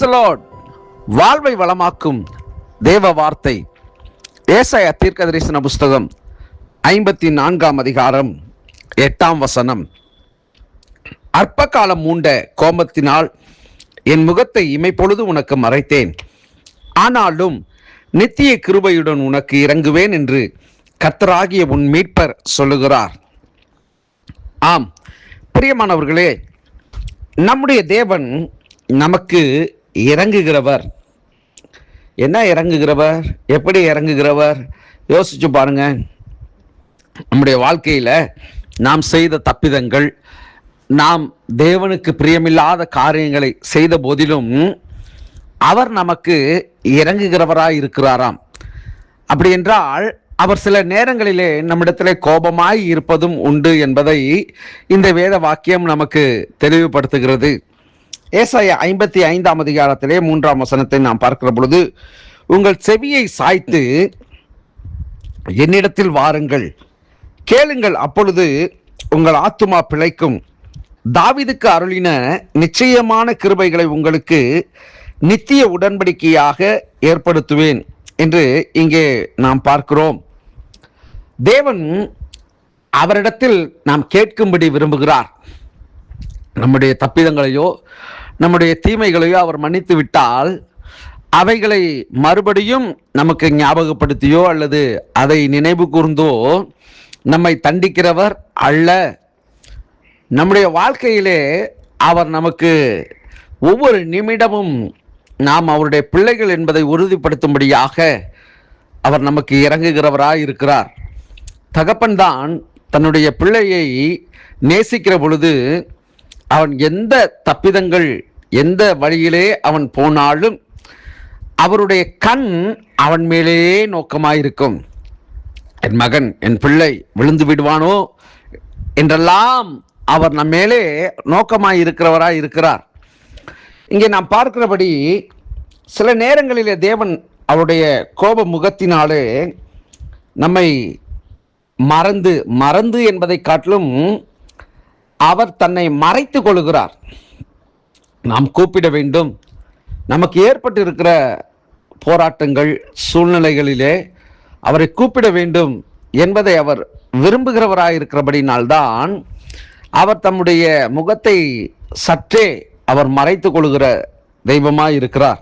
வாழ்வை வளமாக்கும் தேவ வார்த்தை. ஏசாய தீர்க்க தரிசன புஸ்தகம் ஐம்பத்தி நான்காம் அதிகாரம் எட்டாம் வசனம். அற்ப காலம் மூண்ட கோபத்தினால் என் முகத்தை இமைப்பொழுது உனக்கு மறைத்தேன். ஆனாலும் நித்திய கிருபையுடன் உனக்கு இறங்குவேன் என்று கத்தராகிய உன் மீட்பர் சொல்லுகிறார். ஆம் பிரியமானவர்களே நம்முடைய தேவன் நமக்கு இறங்குகிறவர். என்ன இறங்குகிறவர்? எப்படி இறங்குகிறவர்? யோசிச்சு பாருங்க. நம்முடைய வாழ்க்கையில் நாம் செய்த தப்பிதங்கள் நாம் தேவனுக்கு பிரியமில்லாத காரியங்களை செய்த போதிலும் அவர் நமக்கு இறங்குகிறவராய் இருக்கிறாராம். அப்படி என்றால் அவர் சில நேரங்களிலே நம்மிடத்திலே கோபமாய் இருப்பதும் உண்டு என்பதை இந்த வேத வாக்கியம் நமக்கு தெளிவுபடுத்துகிறது. ஏசாய ஐம்பத்தி ஐந்தாம் அதிகாரத்திலே மூன்றாம் வசனத்தை நாம் பார்க்கிற பொழுது உங்கள் செவியை சாய்த்து என்னிடத்தில் வாருங்கள். கேளுங்கள். அப்பொழுது உங்கள் ஆத்துமா பிழைக்கும். தாவிதுக்கு அருளின நிச்சயமான கிருபைகளை உங்களுக்கு நித்திய உடன்படிக்கையாக ஏற்படுத்துவேன் என்று இங்கே நாம் பார்க்கிறோம். தேவன் அவரிடத்தில் நாம் கேட்கும்படி விரும்புகிறார். நம்முடைய தப்பிதங்களையோ நம்முடைய தீமைகளையோ அவர் மன்னித்து விட்டால் அவைகளை மறுபடியும் நமக்கு ஞாபகப்படுத்தியோ அல்லது அதை நினைவு கூர்ந்தோ நம்மை தண்டிக்கிறவர் அல்ல. நம்முடைய வாழ்க்கையிலே அவர் நமக்கு ஒவ்வொரு நிமிடமும் நாம் அவருடைய பிள்ளைகள் என்பதை உறுதிப்படுத்தும்படியாக அவர் நமக்கு இறங்குகிறவராய் இருக்கிறார். தகப்பன்தான் தன்னுடைய பிள்ளையை நேசிக்கிற பொழுது அவன் எந்த தப்பிதங்கள் எந்த வழியிலே அவன் போனாலும் அவருடைய கண் அவன் மேலேயே நோக்கமாயிருக்கும். என் மகன் என் பிள்ளை விழுந்து விடுவானோ என்றெல்லாம் அவர் நம் மேலே நோக்கமாய் இருக்கிறவராய் இருக்கிறார். இங்கே நாம் பார்க்கிறபடி சில நேரங்களிலே தேவன் அவருடைய கோப முகத்தினாலே நம்மை மறந்து மறந்து என்பதை காட்டிலும் அவர் தன்னை மறைத்து கொள்கிறார். நாம் கூப்பிட வேண்டும். நமக்கு ஏற்பட்டு இருக்கிற போராட்டங்கள் சூழ்நிலைகளிலே அவரை கூப்பிட வேண்டும் என்பதை அவர் விரும்புகிறவராயிருக்கிறபடினால்தான் அவர் தம்முடைய முகத்தை சற்றே அவர் மறைத்து கொள்கிற தெய்வமாக இருக்கிறார்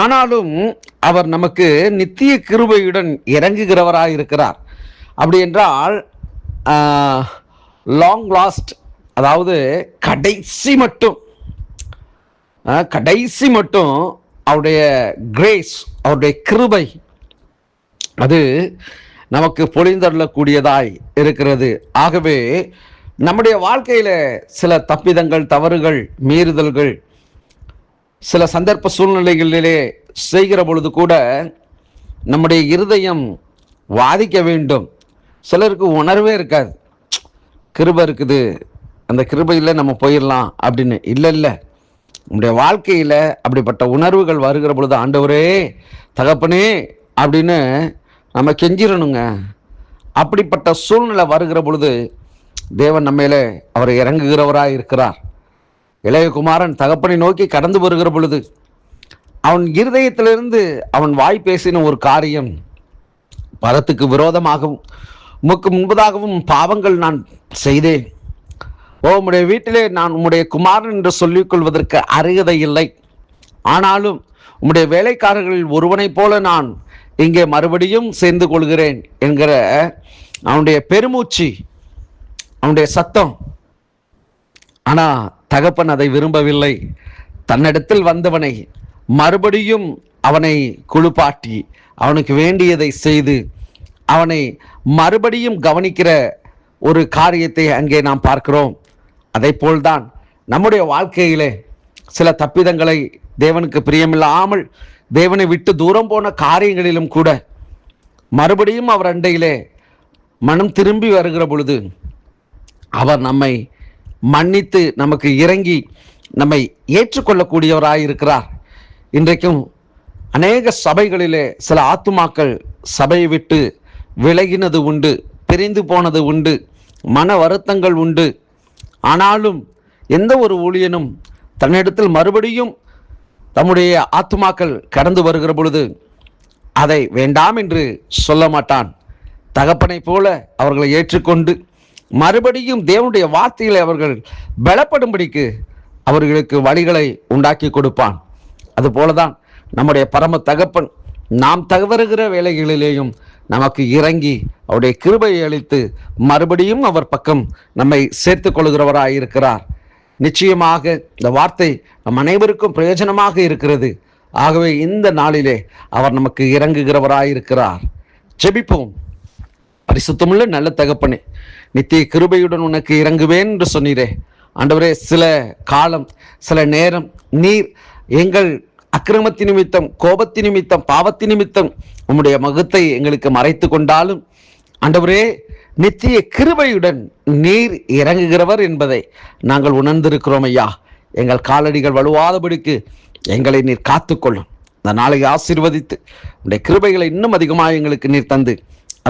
ஆனாலும் அவர் நமக்கு நித்திய கிருபையுடன் இறங்குகிறவராக இருக்கிறார் அப்படி என்றால் லாங் லாஸ்ட் அதாவது கடைசி மட்டும் கடைசி மட்டும் அவருடைய கிரேஸ் அவருடைய கிருபை. அது நமக்கு பொழிந்தள்ளக்கூடியதாய் இருக்கிறது. ஆகவே நம்முடைய வாழ்க்கையில் சில தப்பிதங்கள் தவறுகள் மீறுதல்கள் சில சந்தர்ப்ப சூழ்நிலைகளிலே செய்கிற பொழுது கூட நம்முடைய இருதயம் வாதிக்க வேண்டும். சிலருக்கு உணர்வே இருக்காது. கிருபை இருக்குது. அந்த கிருபையில் நம்ம போயிடலாம் அப்படின்னு. இல்லை இல்லை. உங்களுடைய வாழ்க்கையில் அப்படிப்பட்ட உணர்வுகள் வருகிற பொழுது ஆண்டவரே தகப்பனே அப்படின்னு நம்ம கெஞ்சிடணுங்க அப்படிப்பட்ட சூழ்நிலை வருகிற பொழுது தேவன் நம்மையில அவர் இறங்குகிறவராக இருக்கிறார். இளையகுமாரன் தகப்பனை நோக்கி கடந்து வருகிற பொழுது அவன் இருதயத்திலிருந்து அவன் வாய் பேசின ஒரு காரியம் பரத்துக்கு விரோதமாகவும் உமக்கு முன்பதாகவும் பாவங்கள் நான் செய்தேன். உம்முடைய வீட்டிலே நான் உம்முடைய குமாரன் என்று சொல்லிக் கொள்வதற்கு அருகதை இல்லை. ஆனாலும் உம்முடைய வேலைக்காரர்களில் ஒருவனைப் போல நான் இங்கே மறுபடியும் சேர்ந்து கொள்கிறேன் என்கிற அவனுடைய பெருமூச்சு அவனுடைய சத்தம். ஆனா தகப்பன் அதை விரும்பவில்லை. தன்னிடத்தில் வந்தவனை மறுபடியும் அவனை குளிப்பாட்டி அவனுக்கு வேண்டியதை செய்து அவனை மறுபடியும் கவனிக்கிற ஒரு காரியத்தை அங்கே நாம் பார்க்கிறோம். அதை போல்தான் நம்முடைய வாழ்க்கையிலே சில தப்பிதங்களை தேவனுக்கு பிரியமில்லாமல் தேவனை விட்டு தூரம் போன காரியங்களிலும் கூட மறுபடியும் அவர் அண்டையிலே மனம் திரும்பி வருகிற பொழுது அவர் நம்மை மன்னித்து நமக்கு இறங்கி நம்மை ஏற்றுக்கொள்ளக்கூடியவராயிருக்கிறார். இன்றைக்கும் அநேக சபைகளிலே சில ஆத்துமாக்கள் சபையை விட்டு விலகினது உண்டு பிரிந்து போனது உண்டு மன வருத்தங்கள் உண்டு. ஆனாலும் எந்த ஒரு ஊழியனும் தன்னிடத்தில் மறுபடியும் தம்முடைய ஆத்மாக்கள் கடந்து வருகிற பொழுது அதை வேண்டாம் என்று சொல்ல மாட்டான். தகப்பனை போல அவர்களை ஏற்றுக்கொண்டு மறுபடியும் தேவனுடைய வார்த்தைகளை அவர்கள் பலப்படும்படிக்கு அவர்களுக்கு வழிகளை உண்டாக்கி கொடுப்பான். அதுபோலதான் நம்முடைய பரம தகப்பன் நாம் தவறுகிற வேலைகளிலேயும் நமக்கு இறங்கி அவருடைய கிருபையை அளித்து மறுபடியும் அவர் பக்கம் நம்மை சேர்த்து கொள்கிறவராக இருக்கிறார். நிச்சயமாக இந்த வார்த்தை நம் அனைவருக்கும் பிரயோஜனமாக இருக்கிறது. ஆகவே இந்த நாளிலே அவர் நமக்கு இறங்குகிறவராயிருக்கிறார் ஜெபிப்போம். பரிசுத்தமுள்ள நல்ல தகப்பனே நித்திய கிருபையுடன் உனக்கு இறங்குவேன் என்று சொன்னீரே. ஆண்டவரே சில காலம் சில நேரம் நீர் எங்கள் அக்கிரமத்தி நிமித்தம் கோபத்தி நிமித்தம் பாவத்தி நிமித்தம் உம்முடைய மகத்தை எங்களுக்கு மறைத்து கொண்டாலும் ஆண்டவரே நித்திய கிருபையுடன் நீர் இறங்குகிறவர் என்பதை நாங்கள் உணர்ந்திருக்கிறோம் ஐயா. எங்கள் காலடிகள் வலுவாதபடிக்கு எங்களை நீர் காத்துக்கொள்ளும். இந்த நாளை ஆசீர்வதித்து உடைய கிருபைகளை இன்னும் அதிகமாக எங்களுக்கு நீர் தந்து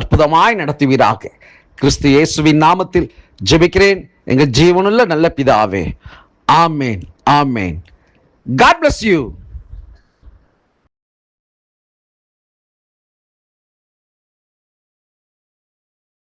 அற்புதமாய் நடத்துவீராக. கிறிஸ்து இயேசுவின் நாமத்தில் ஜெபிக்கிறேன். எங்கள் ஜீவனுள்ள நல்ல பிதாவே. Amen amen. God bless you